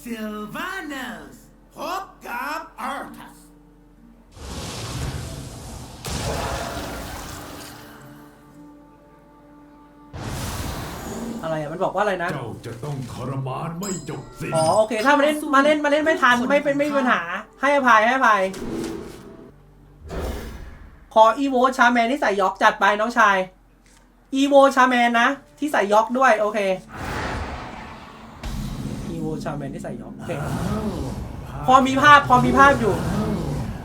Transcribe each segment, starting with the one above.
ซิลวานัสพบกับอาร์ทัส อะไรอะมันบอกว่าอะไรนะ เจ้าจะต้องทรมานไม่จบสิ้นอ๋อโอเค ถ้ามาเล่นมาเล่นมาเล่นไม่ทันไม่เป็นไม่มีปัญหา ให้อภัยให้อภัย ขออีโวชาแมนที่ใส่ยอกจัดไปน้องชาย อีโวชาแมนนะ ที่ใส่ยอกด้วย โอเคอีโว ชาแมนที่ใส่ยอกโอเคพอมีภาพพอมีภาพอยู่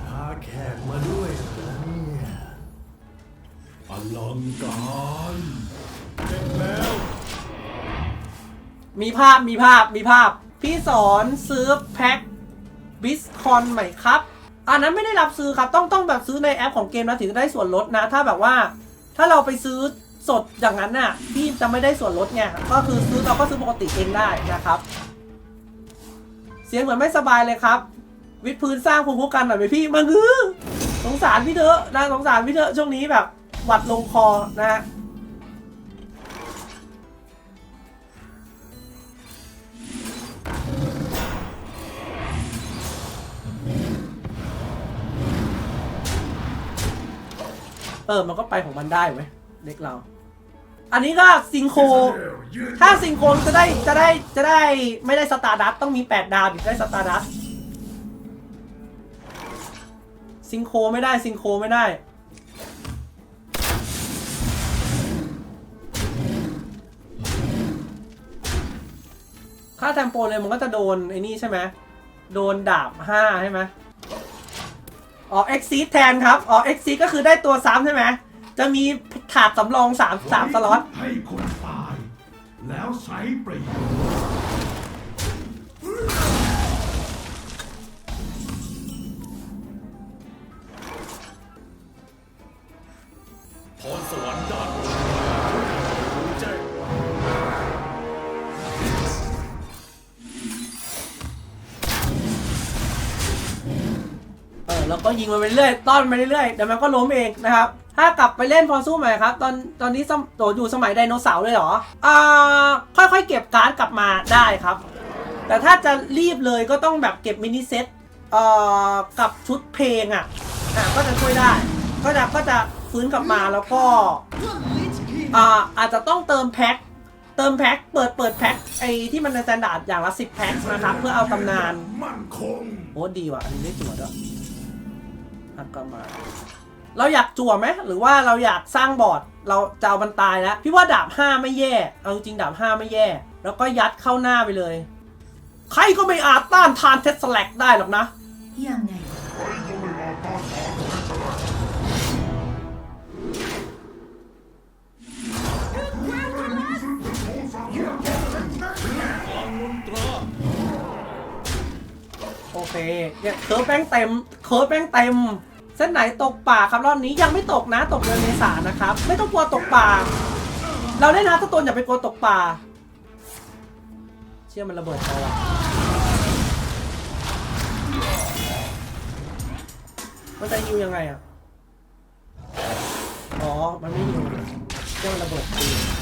พาแขกมาด้วยเหรอเนี่ยอลังการเสร็จแล้วมีภาพมีภาพมีภาพ พี่สอนซื้อแพ็คบิสคอนไหมครับ อันนั้นไม่ได้รับซื้อครับ ต้องต้องแบบซื้อในแอปของเกมนะถึงจะได้ส่วนลดนะ ถ้าแบบว่า ถ้าเราไปซื้อสดอย่างนั้นน่ะพี่จะไม่ได้ส่วนลดไงก็คือซื้อเราก็ซื้อปกติเองได้นะครับ เสียงเหมือนไม่สบายเลยครับ วิดพื้นสร้างภูมิคุ้มกันหน่อยไหมพี่มังือสงสารพี่เถอะนะสงสารพี่เถอะช่วงนี้แบบหวัดลงคอนะฮะเออมันก็ไปของมันได้ไหมเด็กเรา อันนี้ก็ซิงโค ถ้าซิงโครจะได้จะได้จะได้ไม่ได้สตาร์ดัสต้องมีแปดดาวถึงได้สตาร์ดัสซิงโครไม่ได้ซิงโครไม่ได้ ค่าแทมโปเลยมันก็จะโดนไอ้นี่ใช่ไหมโดนดาบห้าใช่ไหมอ๋อ exceed แทนครับอ๋อ exceed ก็คือได้ตัวซ้ำใช่ไหมจะมีถาดสำรองสามสามสล็อตให้คน แล้วใช้ประโยชน์ ยิงมันไปเรื่อยต้อนมันไปเรื่อยเดี๋ยวมันก็ล้มเองนะครับถ้ากลับไปเล่นพอสู้ใหม่ครับ ตอนตอนนี้สมโตอยู่สมัยไดโนเสาร์เลยเหรออ่าค่อยๆ เก็บการ์ดกลับมาได้ครับ แต่ถ้าจะรีบเลยก็ต้องแบบเก็บมินิเซตเอ่อกับชุดเพลงอะอะก็จะช่วยได้ ก็จะก็จะฟื้นกลับมาแล้วก็อ่าอาจจะต้องเติมแพ็คเติมแพ็คเปิดเปิดแพ็คไอที่มันในสแตนดาร์ดอย่างละ10แพ็คนะครับเพื่อเอาตำนานโอ้ดีว่ะอันนี้ได้จั่วด้วย อักกามา เราอยากจั่วไหมหรือว่าเราอยากสร้างบอร์ดเราจะเอามันตายแล้ว พี่ว่าดาบห้าไม่แย่ เอาจริงดาบห้าไม่แย่ แล้วก็ยัดเข้าหน้าไปเลย ใครก็ไม่อาจต้านทานเทสแลกได้หรอกนะ ยังไง เคเนี่ยเคิร์ฟแป้งเต็มเคิร์ฟแป้งเต็ม เส้นไหนตกป่าครับรอบนี้ยังไม่ตกนะตกเดือนเมษานะครับ ไม่ต้องกลัวตกป่า เราได้นะถ้าตนอย่าไปกลัวตกป่า เชื่อมันระเบิดเขาอะมันจะยิวยังไงอะ อ๋อ มันไม่ยิวเชื่อมันระเบิดตี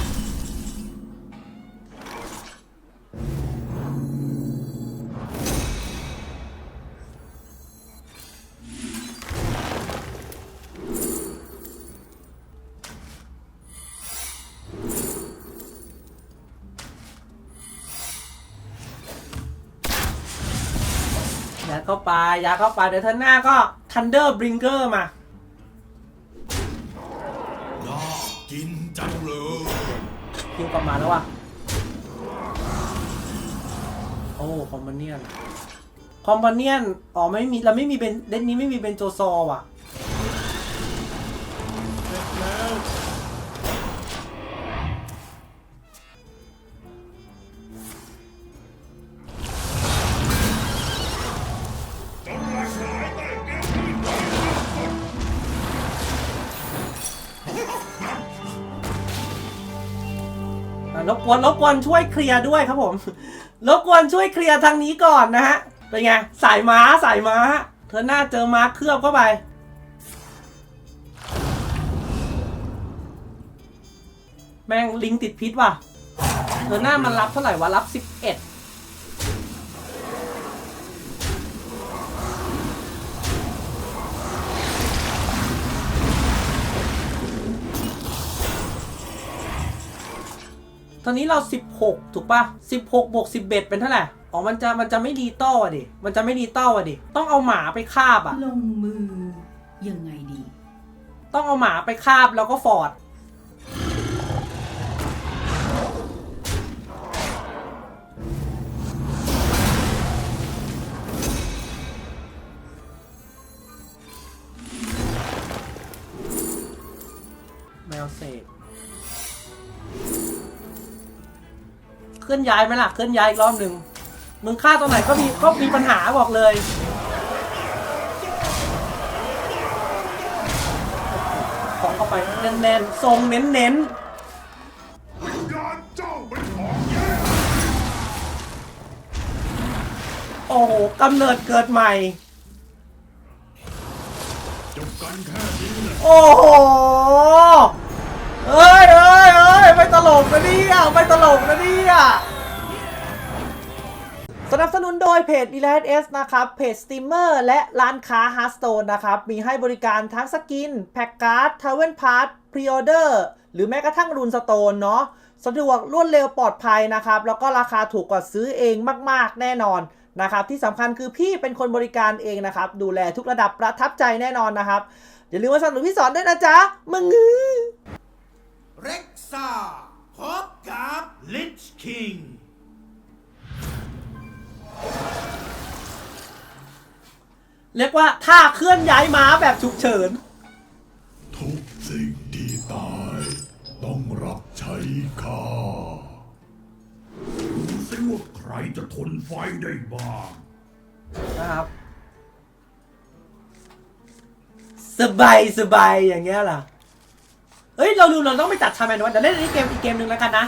เข้าไปยัดเข้าไปเดี๋ยวเท่านหน้าก็ Thunder Bringer มาน่ากินจังเลยคิวกลับมาแล้วว่ะโอ้คอมพาเนียนคอมพาเนียนอ๋อไม่มีเราไม่มีเบนเดนนี้ไม่มีเบนโจซอว่ะ รบกวนรบกวนช่วยเคลียร์ด้วยครับผม รบกวนช่วยเคลียร์ทางนี้ก่อนนะฮะ เป็นไง สายม้าสายม้า เธอหน้าเจอม้าเคลือบเข้าไป แม่งลิงติดพิษว่ะ เธอหน้ามันรับเท่าไหร่วะ รับ 11 อนนี้เรา 16 ถูกปะ16บวก11 เป็นเท่าไหร่ อ๋อ มันจะ มันจะไม่ดีต้ออะดิ มันจะไม่ดีต้ออะดิ ต้องเอาหมาไปคาบอะลงมือยังไงดี ต้องเอาหมาไปคาบแล้วก็ฟอร์ด ลื่อนย้ายไหมล่ะเคลื่อนย้ายอีกรอบหนึ่งมึงฆ่าตรงไหนก็มีก็มีปัญหาบอกเลยของเข้าไปแน่นๆทรงเน้นเจ้นของแย่ๆโอ้โหกำเนิดเกิดใหม่จบกันแค่นี้แหละโอ้โห เอ้ยเอ้ย ลกนะเนี่ยไม่ตลกนะเนี่ยสนับสนุนโดยเพจ e l i t S นะครับ เพจสตรีมเมอร์และร้านค้า Hearthstone นะครับ มีให้บริการทั้งสกิน แพ็กการ์ดทาวเวนพาร์ทพรีออเดอร์หรือแม้กระทั่งรูนสโตนเนาะสะดวกรวดเร็วปลอดภัยนะครับ แล้วก็ราคาถูกกว่าซื้อเองมาก ๆ แน่นอนนะครับ ที่สำคัญคือพี่เป็นคนบริการเองนะครับ ดูแลทุกระดับประทับใจแน่นอนนะครับ อย่าลืมมาสนับสนุนพี่สอนด้วยนะจ๊ะมึงเร็กซ่า พบกับลิชคิงเรียกว่าท่าเคลื่อนย้ายม้าแบบฉุกเฉิน ทุกสิ่งที่ตาย ต้องรับใช้ข้าดูสิว่าใครจะทนไฟได้บ้าง นะครับ สบายสบายอย่างเงี้ยล่ะ เฮ้ยเราลืมเราต้องไปจัดชาแมนวันเดี๋ยวเล่นอันนี้เกมอีกเกมหนึ่งแล้วกันนะ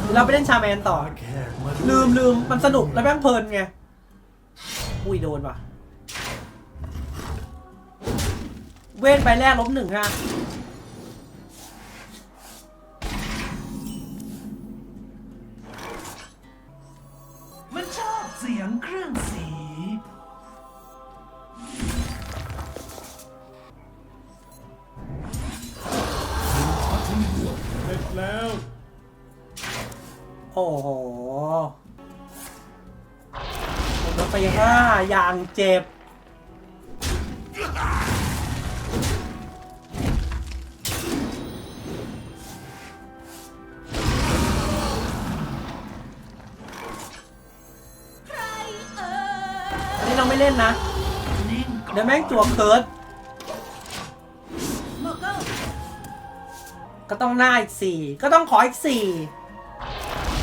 เดี๋ยวเราไปเล่นชาแมนต่อแขกมาด้วยลืมลืมมันสนุกแล้วแม่งเพลินไงอุ้ยโดนว่ะ เว้นไปแรกล้มหนึ่งฮะมันชอบเสียงเครื่องสีเส อย่างเจ็บ อันนี้เราไม่เล่นนะ เดี๋ยวแม่งจั่วเคิร์ดก็ต้องหน้าอีกสี่ ก็ต้องขออีกสี่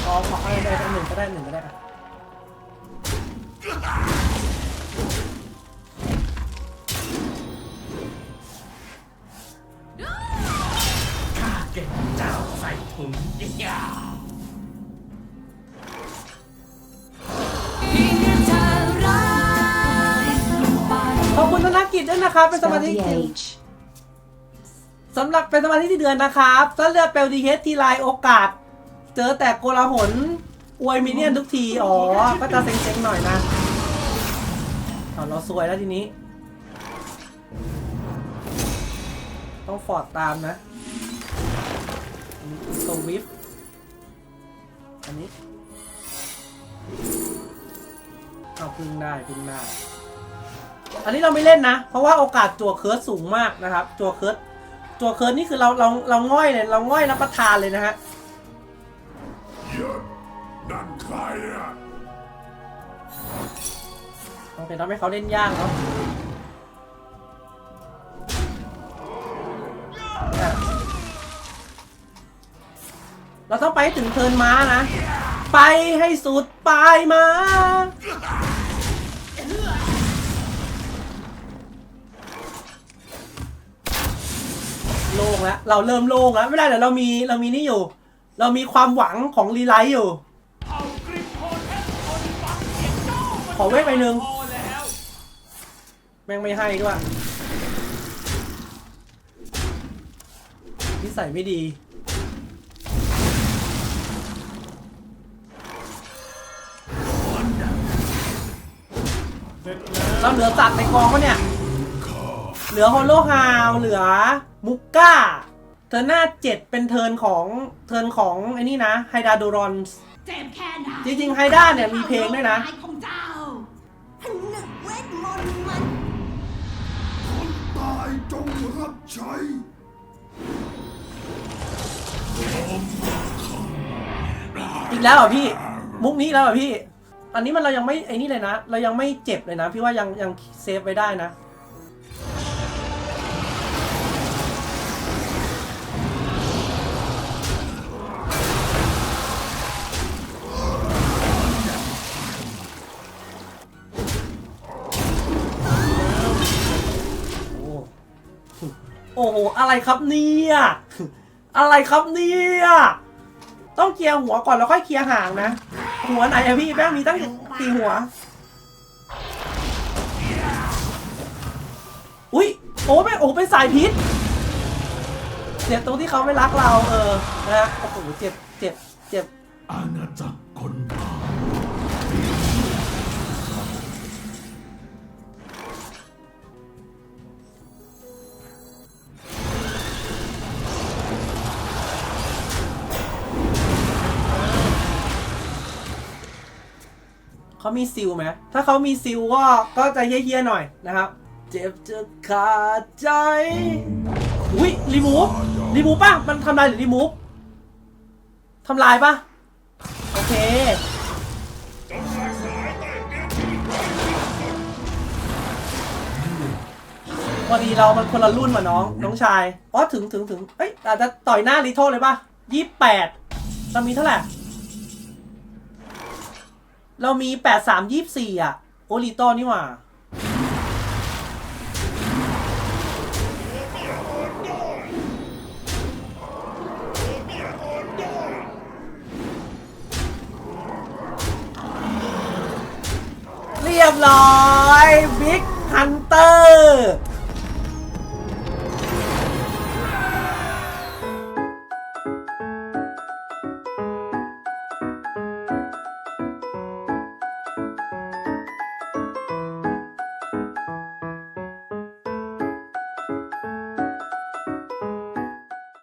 ขอขออะไรได้หนึ่งก็ได้หนึ่งก็ได้ นกิจด้วยนะครับเป็นสมาชิกจริงสำหรับเป็นสมาชิกที่เดือนนะครับถ้าเลือกเปลดีเฮดทีไรโอกาส เจอแต่โกลาหลอวยมินเนี่ยนทุกที อ๋อ ก็จะเซ็งๆหน่อยนะเอาเราสวยแล้วทีนี้ ต้องฟอร์ดตามนะอันนี้สวิฟอันนี้ เอาพึ่งได้พึ่งได้ อันนี้เราไม่เล่นนะ เพราะว่าโอกาสจั่วเคิร์สสูงมากนะครับจั่วเคิร์สจั่วเคิร์สนี่คือเราเราเราง่อยเลยเราง่อยรับประทานเลยนะฮะเยอะนั่นใครอะต้องเป็นทำให้เขาเล่นยากเนาะอะเราต้องไปให้ถึงเทิร์นม้านะ ไปให้สุดปลายม้า โล่งแล้ว เราเริ่มโล่งแล้ว ไม่ได้เดี๋ยวเรามีเรามีนี่อยู่ เรามีความหวังของรีไลท์อยู่ ขอเวทไปหนึ่งแม่งไม่ให้ด้วยนิสัยไม่ดี เราเหลือสัตว์ในกองปะเนี่ย เหลือฮอลโลฮาวเหลือมุกก้า เทิร์นหน้าเจ็ดเป็นเทิร์นของเทิร์นของไอ้นี่นะไฮดาโดรอนเจ็บแค่ไหนจริงๆไฮด้าเนี่ยมีเพลงด้วยนะของเจ้าผนึกเวทมนต์มันตายจงรับใช้อีกแล้วเหรอพี่ มุกนี้แล้วเหรอพี่ อันนี้มันเรายังไม่ไอ้นี่เลยนะ เรายังไม่เจ็บเลยนะ พี่ว่ายังยังเซฟไว้ได้นะ อ้โห อะไรครับเนี่ย อะไรครับเนี่ย ต้องเคลียร์หัวก่อนแล้วค่อยเคลียร์หางนะ หัวไหนอะพี่แป้งมีตั้งกี่หัว อุ้ยโอ้เป็นโอ้เป็นสายพิษเจ็บตรงที่เขาไม่รักเราเออนะฮะโอ้โหเจ็บเจ็บเจ็บอาณาจักรคน เขามีซิลไหมถ้าเขามีซิลก็ก็จะเยี่ยๆหน่อยนะครับ เจ็บจะขาดใจ อุ้ยรีมูฟรีมูฟป่ะ มันทำลายหรือรีมูฟทำลายป่ะ โอเคพอดีเรามันคนละรุ่นมาน้อง น้องชาย อ๋อ ถึงถึงถึงเอ้ยอาจจะต่อยหน้าลิโทเลยป่ะยี่แปดเรามีเท่าไหร่ เรามีแปดสามยี่สี่อะ โอริโต้นี่หว่า เรียบร้อย บิ๊กฮันเตอร์